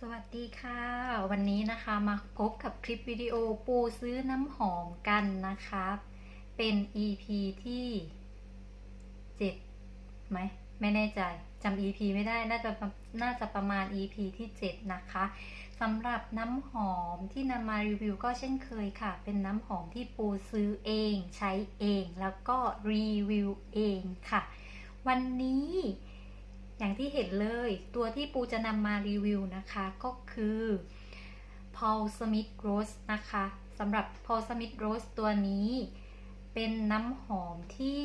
สวัสดีค่ะ วันนี้นะคะมาพบกับคลิปวิดีโอปูซื้อน้ำหอมกันนะคะ เป็น EP ที่7ไหมไม่แน่ใจจำ EP ไม่ได้น่าจะน่าจะประมาณ EP ที่7นะคะสำหรับน้ำหอมที่นำมารีวิวก็เช่นเคยค่ะ เป็นน้ำหอมที่ปูซื้อเองใช้เอง แล้วก็รีวิวเองค่ะ วันนี้ อย่างที่เห็นเลยตัวที่ปูจะนำมารีวิวนะคะก็คือ Paul Smith Rose นะคะสำหรับ Paul Smith Rose ตัวนี้ เป็นน้ำหอมที่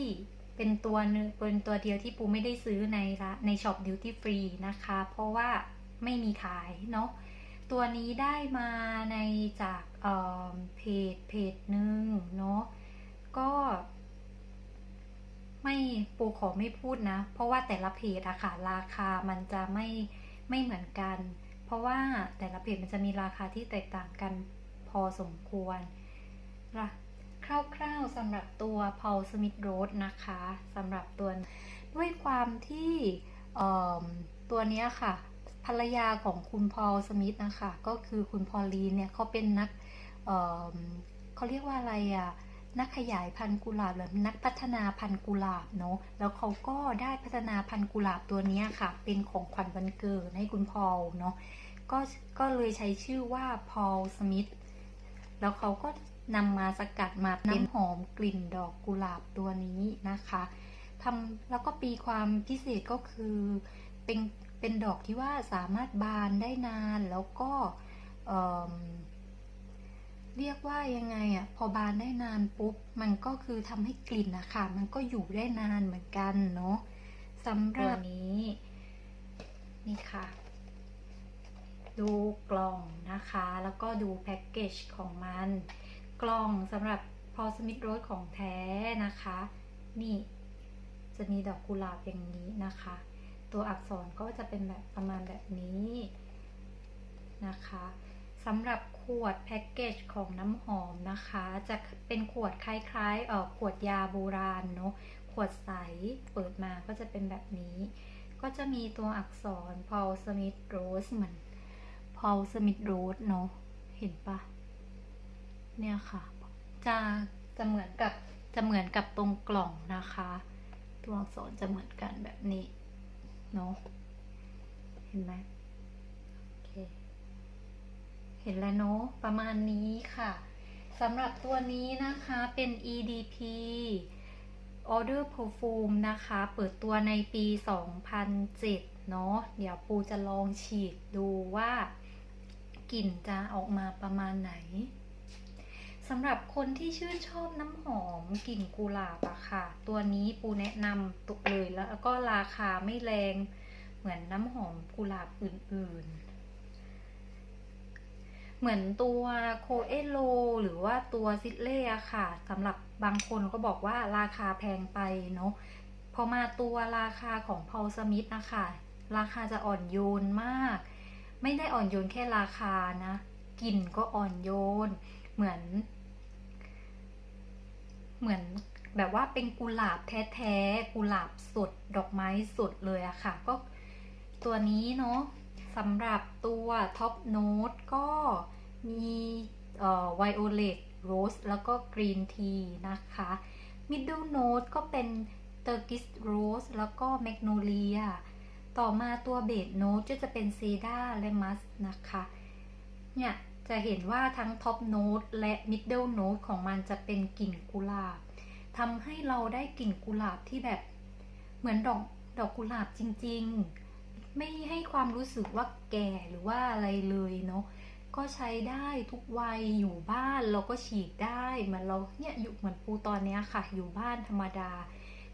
เป็นตัวเป็นตัวเดียวที่ปูไม่ได้ซื้อในละในช็อปดิวตี้ฟรีนะคะ เพราะว่าไม่มีขายเนาะตัวนี้ได้มาในจากเเพจเพจหนึ่งเนาะก็ ไม่ปูขอไม่พูดนะ เพราะว่าแต่ละเพจอะค่ะราคามันจะไม่ไม่เหมือนกัน เพราะว่าแต่ละเพจมันจะมีราคาที่แตกต่างกันพอสมควรละคร่าวๆสำหรับตัว Paul Smith Rose นะคะสำหรับตัวด้วยความที่ตัวนี้ค่ะ ภรรยาของคุณพอลสมิธนะคะ ก็คือคุณพอลีนเนี่ยเขาเป็นนักเเขาเรียกว่าอะไรอะ นักขยายพันธุ์กุหลาบหรือนักพัฒนาพันธุ์กุหลาบเนาะแล้วเขาก็ได้พัฒนาพันธุ์กุหลาบตัวนี้ค่ะ เป็นของขวัญวันเกิดให้คุณพอลเนาะก็ก็เลยใช้ชื่อว่าพอลสมิธแล้วเขาก็นำมาสกัดมาเป็นหอมกลิ่นดอกกุหลาบตัวนี้นะคะทำแล้วก็ปีความพิเศษก็คือเป็นเป็นดอกที่ว่าสามารถบานได้นานแล้วก็ เรียกว่ายังไงอะพอบานได้นานปุ๊บ มันก็คือทำให้กลิ่นอะค่ะมันก็อยู่ได้นานเหมือนกันเนาะสำหรับนี้ นี่ค่ะ ดูกล่องนะคะ แล้วก็ดูแพ็กเกจของมัน กล่องสำหรับพอสมิธโรสของแท้นะคะ นี่จะมีดอกกุหลาบอย่างนี้นะคะ ตัวอักษรก็จะเป็นแบบประมาณแบบนี้นะคะ สำหรับขวดแพ็กเกจของน้ำหอมนะคะ จะเป็นขวดคล้ายๆเออขวดยาโบราณเนาะขวดใสเปิดมาก็จะเป็นแบบนี้ ก็จะมีตัวอักษร Paul Smith Rose เหมือน Paul Smith Rose เนาะเห็นปะเนี่ยค่ะ จะจะเหมือนกับจะเหมือนกับตรงกล่องนะคะ ตัวอักษรจะเหมือนกันแบบนี้เนาะเห็นไหม เห็นแล้วเนาะประมาณนี้ค่ะสำหรับตัวนี้นะคะเป็น EDP Order Perfume นะคะ เปิดตัวในปี 2007 เนาะเดี๋ยวปูจะลองฉีดดูว่ากลิ่นจะออกมาประมาณไหนสำหรับคนที่ชื่นชอบน้ำหอมกลิ่นกุหลาบอะค่ะ ตัวนี้ปูแนะนำตุกเลยแล้วก็ราคาไม่แรงเหมือนน้ำหอมกุหลาบอื่นๆ เหมือนตัวโคเอโลหรือว่าตัวซิเล่ค่ะสำหรับบางคนก็บอกว่าราคาแพงไปเนาะพอมาตัวราคาของพอลสมิธนะคะ ราคาจะอ่อนโยนมาก ไม่ได้อ่อนโยนแค่ราคานะกลิ่นก็อ่อนโยน เหมือน เหมือนแบบว่าเป็นกุหลาบแท้ๆกุหลาบสดดอกไม้สดเลยอะค่ะ ก็ตัวนี้เนาะ สำหรับตัวท็อปโน้ตก็มีไวโอเลตโรสแล้วก็กรีนทีนะคะมิดเดิลโน้ตก็เป็นเตอร์กิสโรสแล้วก็แมกโนเลียต่อมาตัวเบสโน้ตก็จะเป็นเซดาและมัสนะคะ เนี่ยจะเห็นว่าทั้งท็อปโน้ตและมิดเดิลโน้ตของมันจะเป็นกลิ่นกุหลาบทำให้เราได้กลิ่นกุหลาบที่แบบเหมือนดอกดอกกุหลาบจริง ๆ ไม่ให้ความรู้สึกว่าแก่หรือว่าอะไรเลยเนาะก็ใช้ได้ทุกวัยอยู่บ้านเราก็ฉีดได้เหมือนเราเนี่ยอยู่เหมือนปูตอนนี้ค่ะ อยู่บ้านธรรมดา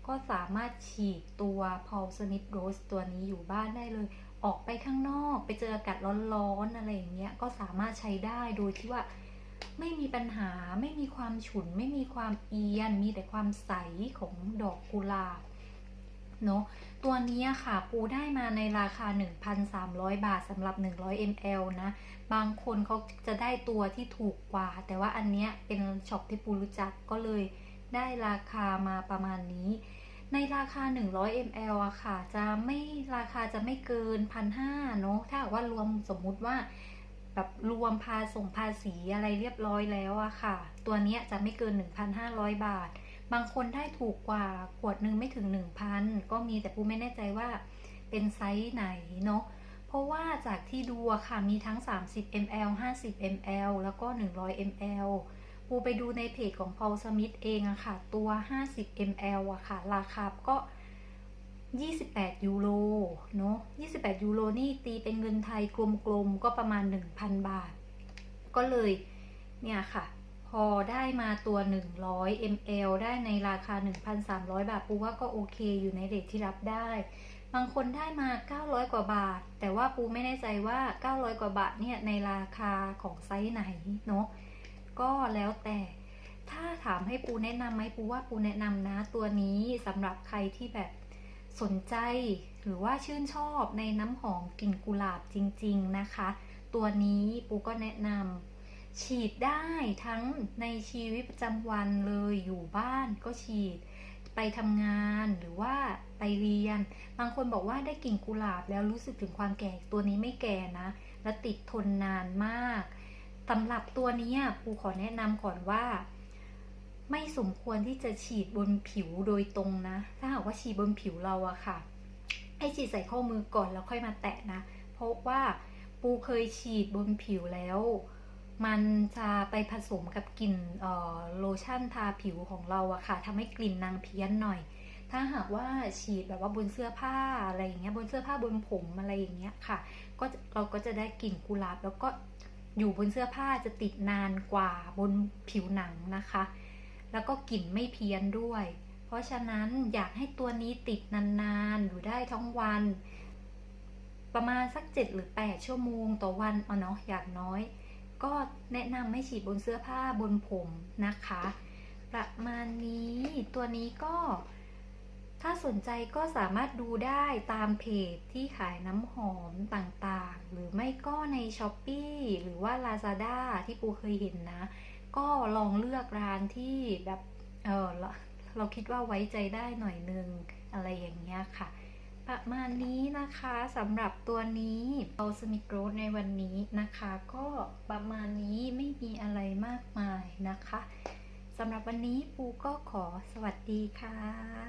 ก็สามารถฉีดตัวพอลสนิทโรสตัวนี้อยู่บ้านได้เลย ออกไปข้างนอกไปเจออากาศร้อนๆอะไรอย่างเงี้ยก็สามารถใช้ได้โดยที่ว่าไม่มีปัญหาไม่มีความฉุน ไม่มีความเอียน มีแต่ความใสของดอกกุหลาบ เนาะตัวนี้ค่ะปูได้มาในราคา 1,300 บาทสำหรับ 100 ml นะ บางคนเขาจะได้ตัวที่ถูกกว่า แต่ว่าอันเนี้ยเป็นช็อปที่ปูรู้จักก็เลยได้ราคามาประมาณนี้ ในราคา 100 ml อะค่ะ จะไม่ราคาจะไม่เกินพันห้าเนาะถ้าหากว่ารวมสมมุติว่าแบบรวมภาส่งภาษีอะไรเรียบร้อยแล้วอะค่ะ ตัวเนี้ยจะไม่เกิน 1,500 บาท บางคนได้ถูกกว่าขวดหนึ่งไม่ถึง 1,000 ก็มีแต่ปูไม่แน่ใจว่าเป็นไซส์ไหนเนาะเพราะว่าจากที่ดูอะค่ะมีทั้ง 30 ml 50 ml แล้วก็ 100 ml ปูไปดูในเพจของ Paul Smith เองอะค่ะ ตัว 50 ml อะค่ะ ราคาก็ 28 ยูโรเนาะ28 ยูโรนี่ตีเป็นเงินไทยกลมๆก็ประมาณ 1,000 บาท ก็เลยเนี่ยค่ะ พอได้มาตัว 100 ml ได้ในราคา 1,300 บาทปูว่าก็โอเคอยู่ในเรทที่รับได้ บางคนได้มา 900 กว่าบาท แต่ว่าปูไม่แน่ใจว่า 900 กว่าบาทเนี่ยในราคาของไซส์ไหนเนาะก็แล้วแต่ถ้าถามให้ปูแนะนำไหมปูว่าปูแนะนำนะตัวนี้สำหรับใครที่แบบสนใจ หรือว่าชื่นชอบในน้ำหอมกลิ่นกุหลาบจริง ๆนะคะ ตัวนี้ปูก็แนะนำ ฉีดได้ทั้งในชีวิตประจำวันเลยอยู่บ้านก็ฉีด ไปทำงานหรือว่าไปเรียน บางคนบอกว่าได้กลิ่นกุหลาบแล้วรู้สึกถึงความแก่ตัวนี้ไม่แก่นะ และติดทนนานมากสำหรับตัวนี้ปูขอแนะนำก่อนว่า ไม่สมควรที่จะฉีดบนผิวโดยตรงนะ ถ้าหากว่าฉีดบนผิวเราอะค่ะ ให้ฉีดใส่ข้อมือก่อนแล้วค่อยมาแตะนะ เพราะว่าปูเคยฉีดบนผิวแล้ว มันจะไปผสมกับกลิ่นโลชั่นทาผิวของเราอะค่ะทำให้กลิ่นนางเพี้ยนหน่อย ถ้าหากว่าฉีดแบบว่าบนเสื้อผ้าอะไรอย่างเงี้ยบนเสื้อผ้าบนผมอะไรอย่างเงี้ยค่ะ ก็เราก็จะได้กลิ่นกุหลาบ แล้วก็อยู่บนเสื้อผ้าจะติดนานกว่าบนผิวหนังนะคะ แล้วก็กลิ่นไม่เพี้ยนด้วย เพราะฉะนั้นอยากให้ตัวนี้ติดนานๆอยู่ได้ทั้งวัน ประมาณสัก 7 หรือ 8 ชั่วโมงต่อวันเอาเนาะอย่างน้อย ก็แนะนำให้ฉีดบนเสื้อผ้าบนผมนะคะ ประมาณนี้ตัวนี้ก็ ถ้าสนใจก็สามารถดูได้ตามเพจที่ขายน้ำหอมต่างๆ หรือไม่ก็ใน s h อ p e e หรือว่า Lazada ที่ปูเคยเห็นนะ ก็ลองเลือกร้านที่แบบเออเราเราคิดว่าไว้ใจได้หน่อยนึง อะไรอย่างเงี้ยค่ะ ประมาณนี้นะคะสำหรับตัวนี้เอาสมิโรสในวันนี้นะคะ ก็ประมาณนี้ไม่มีอะไรมากมายนะคะสำหรับวันนี้ปูก็ขอสวัสดีค่ะ